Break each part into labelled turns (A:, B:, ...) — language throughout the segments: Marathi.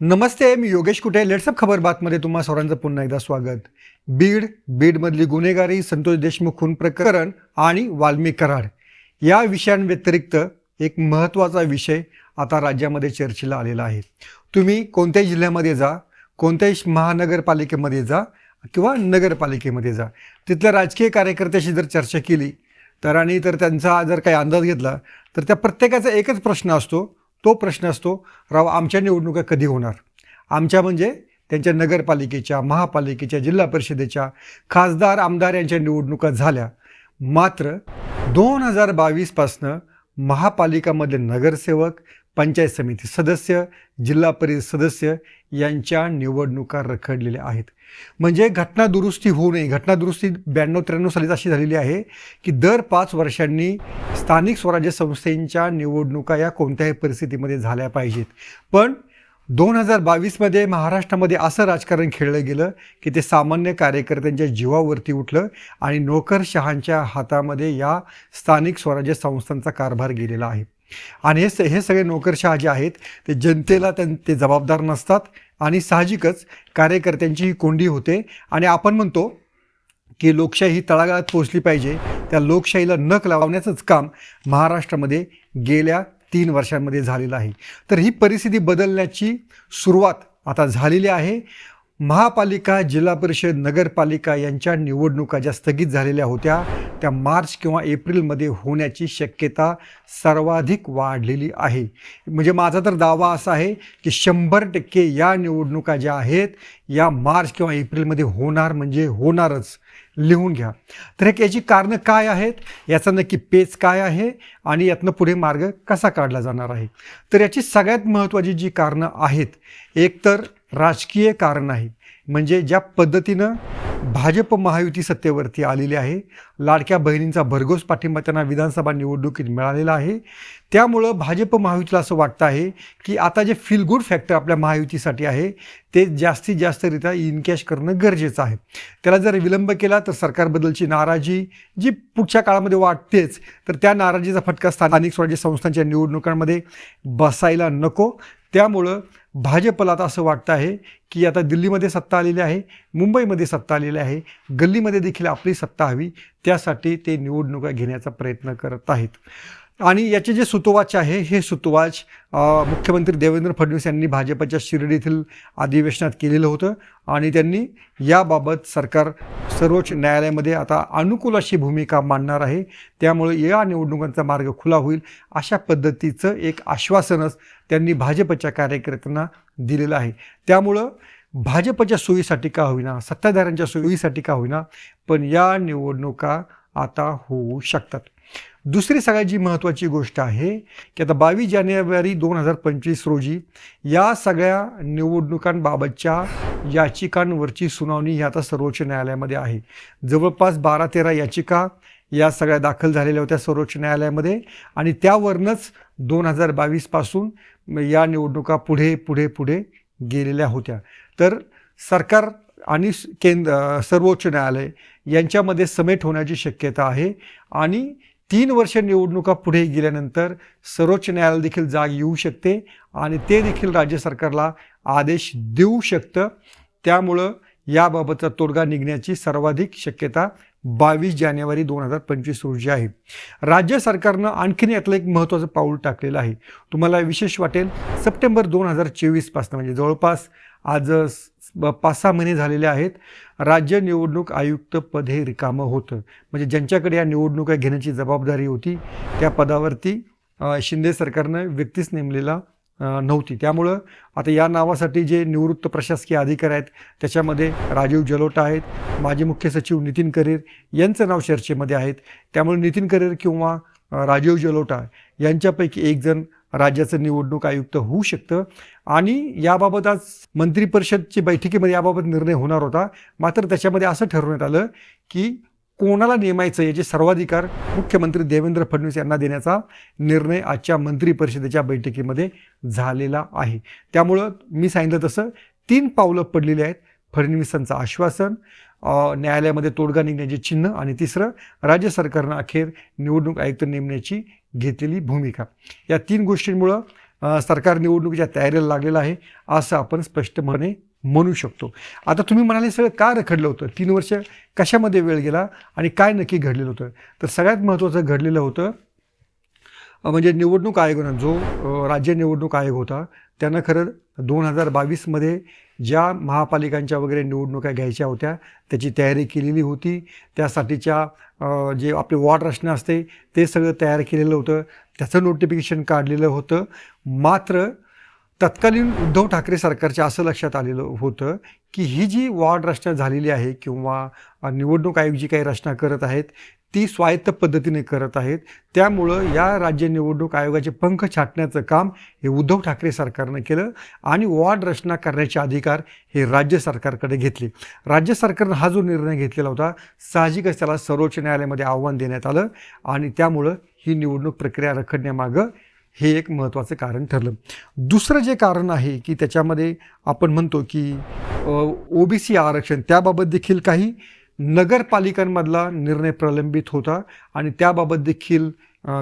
A: नमस्ते मी योगेश कुठे? लेट्सअप खबर बातमध्ये तुम्हा सर्वांचं पुन्हा एकदा स्वागत. बीड बीडमधली गुन्हेगारी संतोष देशमुख खून प्रकरण आणि वाल्मिक कराड या विषयांव्यतिरिक्त एक महत्त्वाचा विषय आता राज्यामध्ये चर्चेला आलेला आहे. तुम्ही कोणत्याही जिल्ह्यामध्ये जा कोणत्याही महानगरपालिकेमध्ये जा किंवा नगरपालिकेमध्ये जा. तिथल्या राजकीय कार्यकर्त्याशी जर चर्चा केली तर आणि तर त्यांचा जर काही अंदाज घेतला तर त्या प्रत्येकाचा एकच प्रश्न असतो तो प्रश्न असतो राव आमच्या निवडणुका कधी होणार? आमच्या म्हणजे त्यांच्या नगरपालिकेच्या महापालिकेच्या जिल्हा परिषदेच्या खासदार आमदार यांच्या निवडणुका झाल्या. मात्र दोन हजार बावीसपासनं महापालिकामधले नगरसेवक पंचायत समिती सदस्य जिल्हा परिषद सदस्य यांच्या निवडणुका रखडलेल्या आहेत. म्हणजे घटना दुरुस्ती होऊ नये. घटना दुरुस्ती ब्याण्णव त्र्याण्णव सालीत अशी झालेली आहे की दर पाच वर्षांनी स्थानिक स्वराज्य संस्थेच्या निवडणुका या कोणत्याही परिस्थितीमध्ये झाल्या पाहिजेत. पण दोन हजार बावीसमध्ये महाराष्ट्रामध्ये असं राजकारण खेळलं गेलं की ते सामान्य कार्यकर्त्यांच्या जीवावरती उठलं आणि नोकरशहांच्या हातामध्ये या स्थानिक स्वराज्य संस्थांचा कारभार गेलेला आहे. आणि हे स हे सगळे नोकरशहा जे आहेत ते जनतेला त्यां ते जबाबदार नसतात आणि साहजिकच कार्यकर्त्यांची ही कोंडी होते. आणि आपण म्हणतो की लोकशाही ही तळागाळात पोचली पाहिजे. त्या लोकशाहीला नख लावण्याचंच काम महाराष्ट्रामध्ये गेल्या तीन वर्षांमध्ये झालेलं आहे. तर ही परिस्थिती बदलण्याची सुरुवात आता झालेली आहे. महापालिका जिल्हा परिषद नगरपालिका यांच्या निवडणुका ज्या स्थगित झालेल्या होत्या त्या मार्च किंवा एप्रिलमध्ये होण्याची शक्यता सर्वाधिक वाढलेली आहे. म्हणजे माझा तर दावा असा आहे की शंभर टक्के या निवडणुका ज्या आहेत या मार्च किंवा एप्रिलमध्ये होणार म्हणजे होणारच. लिहून घ्या. तर एक याची कारणं काय आहेत? याचा नक्की पेच काय आहे? आणि यातनं पुढे मार्ग कसा काढला जाणार आहे? तर याची सगळ्यात महत्त्वाची जी कारणं आहेत एक तर राजकीय कारण आहे. म्हणजे ज्या पद्धतीनं भाजप महायुती सत्तेवरती आलेली आहे लाडक्या बहिणींचा भरघोस पाठिंबा त्यांना विधानसभा निवडणुकीत मिळालेला आहे. त्यामुळं भाजप महायुतीला असं वाटतं आहे की आता जे फील गुड फॅक्टर आपल्या महायुतीसाठी आहे ते जास्तीत जास्तरित्या इनकॅश करणं गरजेचं आहे. त्याला जर विलंब केला तर सरकारबद्दलची नाराजी जी पुढच्या काळामध्ये वाटतेच तर त्या नाराजीचा फटका स्थानिक स्वराज्य संस्थांच्या निवडणुकांमध्ये बसायला नको. त्यामुळं भाजपला आता असं वाटतं आहे की आता दिल्लीमध्ये सत्ता आलेली आहे मुंबईमध्ये सत्ता आलेली आहे गल्लीमध्ये देखील आपली सत्ता हवी त्यासाठी ते निवडणुका घेण्याचा प्रयत्न करत आहेत. आणि याचे जे सुतोवाच आहे हे सुतोवाच मुख्यमंत्री देवेंद्र फडणवीस यांनी भाजपच्या शिर्डी येथील अधिवेशनात केलेलं होतं. आणि त्यांनी याबाबत सरकार सर्वोच्च न्यायालयामध्ये आता अनुकूल अशी भूमिका मांडणार आहे. त्यामुळे या निवडणुकांचा मार्ग खुला होईल अशा पद्धतीचं एक आश्वासनच त्यांनी भाजपच्या कार्यकर्त्यांना दिलेलं आहे. त्यामुळं भाजपच्या सोयीसाठी का होईना सत्ताधाऱ्यांच्या सोयीसाठी का होईना पण या निवडणुका आता होऊ शकतात. दुसरी सगळ्यात जी महत्त्वाची गोष्ट आहे की आता बावीस जानेवारी दोन हजार पंचवीस रोजी या सगळ्या निवडणुकांबाबतच्या याचिकांवरची सुनावणी ही आता सर्वोच्च न्यायालयामध्ये आहे. जवळपास बारा तेरा याचिका या सगळ्या दाखल झालेल्या होत्या सर्वोच्च न्यायालयामध्ये आणि त्यावरनंच दोन हजार बावीसपासून या निवडणुका पुढे पुढे पुढे गेलेल्या होत्या. तर सरकार आणि केंद्र सर्वोच्च न्यायालय यांच्यामध्ये समेट होण्याची शक्यता आहे आणि तीन वर्ष निवडणुका पुढे गेल्यानंतर सर्वोच्च न्यायालय देखील जाग येऊ शकते आणि ते देखील राज्य सरकारला आदेश देऊ शकतं. त्यामुळं याबाबतचा तोडगा निघण्याची सर्वाधिक शक्यता बावीस जानेवारी दोन हजार पंचवीस रोजी आहे. राज्य सरकारनं आणखीन यातलं एक महत्त्वाचं पाऊल टाकलेलं आहे. तुम्हाला विशेष वाटेल सप्टेंबर दोन हजार चोवीसपासून म्हणजे जवळपास आज पाच सहा महिने झालेले आहेत. राज्य निवडणूक आयुक्त पद हे रिकामं होतं. म्हणजे ज्यांच्याकडे या निवडणुका घेण्याची जबाबदारी होती त्या पदावरती शिंदे सरकारनं व्यक्तीच नेमलेला नव्हती. त्यामुळं आता या नावासाठी जे निवृत्त प्रशासकीय अधिकारी आहेत त्याच्यामध्ये राजीव जलोटा आहेत माजी मुख्य सचिव नितीन करेर यांचं नाव चर्चेमध्ये आहेत. त्यामुळे नितीन करेर किंवा राजीव जलोटा यांच्यापैकी एक जण राज्याचं निवडणूक आयुक्त होऊ शकतं. आणि याबाबत आज मंत्रिपरिषदची बैठकीमध्ये याबाबत निर्णय होणार होता. मात्र त्याच्यामध्ये असं ठरवण्यात आलं की कोणाला नेमायचं याचे सर्वाधिकार मुख्यमंत्री देवेंद्र फडणवीस यांना देण्याचा निर्णय आजच्या मंत्रिपरिषदेच्या बैठकीमध्ये झालेला आहे. त्यामुळं मी सांगितलं तसं तीन पावलं पडलेली आहेत फडणवीसांचं आश्वासन न्यायालयामध्ये तोडगा निघण्याचे चिन्ह आणि तिसरं राज्य सरकारनं अखेर निवडणूक आयुक्त नेमण्याची घेतलेली भूमिका. या तीन गोष्टींमुळं सरकार निवडणुकीच्या तयारीला लागलेलं आहे असं आपण स्पष्टपणे म्हणू शकतो. आता तुम्ही म्हणाले सगळं का रखडलं होतं? तीन वर्ष कशामध्ये वेळ गेला आणि काय नक्की घडलेलं होतं? तर सगळ्यात महत्त्वाचं घडलेलं होतं म्हणजे निवडणूक आयोगानं जो राज्य निवडणूक आयोग होता त्यांना खरं दोन हजार बावीसमध्ये ज्या महापालिकांच्या वगैरे निवडणुका घ्यायच्या होत्या त्याची तयारी केलेली होती. त्यासाठीच्या जे आपले वॉर्ड रचना असते ते सगळं तयार केलेलं होतं. त्याचं नोटिफिकेशन काढलेलं होतं. मात्र तत्कालीन उद्धव ठाकरे सरकारच्या असं लक्षात आलेलं होतं की ही जी वॉर्ड रचना झालेली आहे किंवा निवडणूक आयोग जी काही रचना करत आहेत ती स्वायत्त पद्धतीने करत आहेत. त्यामुळं या राज्य निवडणूक आयोगाचे पंख छाटण्याचं काम हे उद्धव ठाकरे सरकारनं केलं आणि वॉर्ड रचना करण्याचे अधिकार हे राज्य सरकारकडे घेतले. राज्य सरकारनं हा जो निर्णय घेतलेला होता साहजिकच त्याला सर्वोच्च न्यायालयामध्ये आव्हान देण्यात आलं आणि त्यामुळं ही निवडणूक प्रक्रिया रखडण्यामागं हे एक महत्त्वाचं कारण ठरलं. दुसरं जे कारण आहे की त्याच्यामध्ये आपण म्हणतो की ओबीसी आरक्षण त्याबाबत देखील काही नगरपालिकांमधला निर्णय प्रलंबित होता आणि त्याबाबत देखील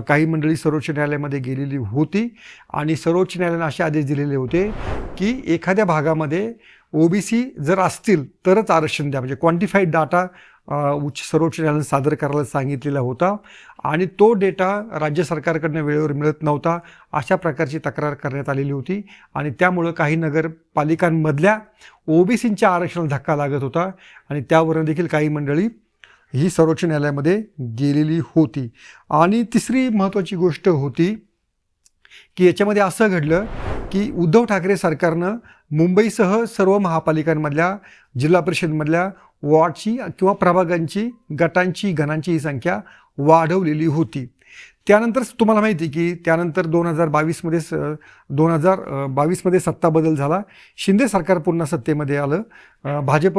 A: काही मंडळी सर्वोच्च न्यायालयामध्ये गेलेली होती आणि सर्वोच्च न्यायालयानं असे आदेश दिलेले होते की एखाद्या भागामध्ये ओबीसी जर असतील तरच आरक्षण द्या. म्हणजे क्वांटिफाईड डाटा उच्च सर्वोच्च न्यायालयानं सादर करायला सांगितलेला होता आणि तो डेटा राज्य सरकारकडनं वेळेवर मिळत नव्हता अशा प्रकारची तक्रार करण्यात आलेली होती आणि त्यामुळं काही नगरपालिकांमधल्या ओबीसींच्या आरक्षणाला धक्का लागत होता आणि त्यावरून देखील काही मंडळी ही सर्वोच्च न्यायालयामध्ये गेलेली होती. आणि तिसरी महत्त्वाची गोष्ट होती की याच्यामध्ये असं घडलं की उद्धव ठाकरे सरकारनं मुंबईसह सर्व महापालिकांमधल्या जिल्हा परिषदमधल्या वॉर्डची किंवा प्रभागांची गटांची घनांची ही संख्या वाढवलेली होती. त्यानंतर तुम्हाला माहिती आहे की त्यानंतर दोन हजार बावीसमध्ये स दोन हजार बावीसमध्ये सत्ता बदल झाला. शिंदे सरकार पुन्हा सत्तेमध्ये आलं. भाजप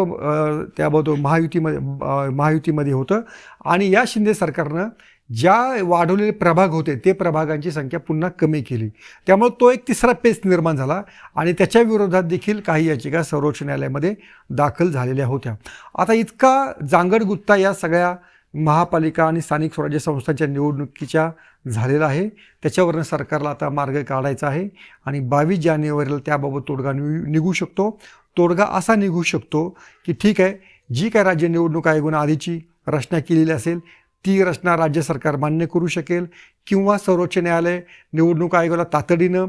A: त्याबरोबर महायुतीमध्ये महायुतीमध्ये होतं. आणि या शिंदे सरकारनं ज्या वाढवलेले प्रभाग होते ते प्रभागांची संख्या पुन्हा कमी केली. त्यामुळे तो एक तिसरा पेच निर्माण झाला आणि त्याच्या विरोधात देखील काही याचिका सर्वोच्च न्यायालयामध्ये दाखल झालेल्या होत्या. आता इतका जांगड गुत्ता या सगळ्या महापालिका आणि स्थानिक स्वराज्य संस्थांच्या निवडणुकीच्या झालेला आहे. त्याच्यावरनं सरकारला आता मार्ग काढायचा आहे आणि बावीस जानेवारीला त्याबाबत तोडगा निघू निघू शकतो. तोडगा असा निघू शकतो की ठीक आहे जी काय राज्य निवडणूक आयोगानं आधीची रचना केलेली असेल ती रचना राज्य सरकार मान्य करू शकेल किंवा सर्वोच्च न्यायालय निवडणूक आयोगाला तातडीनं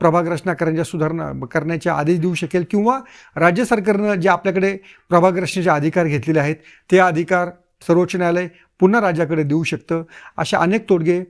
A: प्रभाग रचना करण्याच्या सुधारणा करण्याचे आदेश देऊ शकेल किंवा राज्य सरकारनं जे आपल्याकडे प्रभाग रचनेचे अधिकार घेतलेले आहेत ते अधिकार सर्वोच्च न्यायालय पुन्हा राज्याकडे देऊ शकतं अशा अनेक तोडगे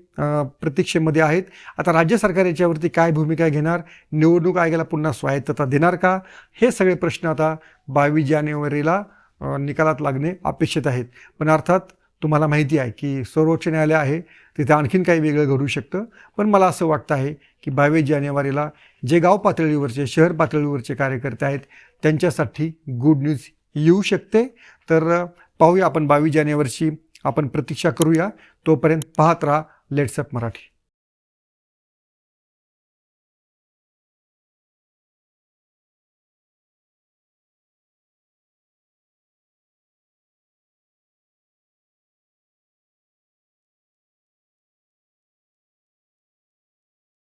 A: प्रतीक्षेमध्ये आहेत. आता राज्य सरकार याच्यावरती काय भूमिका घेणार निवडणूक आयोगाला पुन्हा स्वायत्तता देणार का? हे सगळे प्रश्न आता बावीस जानेवारीला निकालात लागणे अपेक्षित आहेत. पण अर्थात तुम्हाला माहिती आहे की सर्वोच्च न्यायालय आहे तिथे आणखीन काही वेगळं घडू शकतं. पण मला असं वाटतं आहे की बावीस जानेवारीला जे गाव पातळीवरचे शहर पातळीवरचे कार्यकर्ते आहेत त्यांच्यासाठी गुड न्यूज येऊ शकते. तर पाहूया आपण बावीस जानेवारीची आपण प्रतीक्षा करूया. तोपर्यंत पाहत राहा. लेट्सअप मराठी.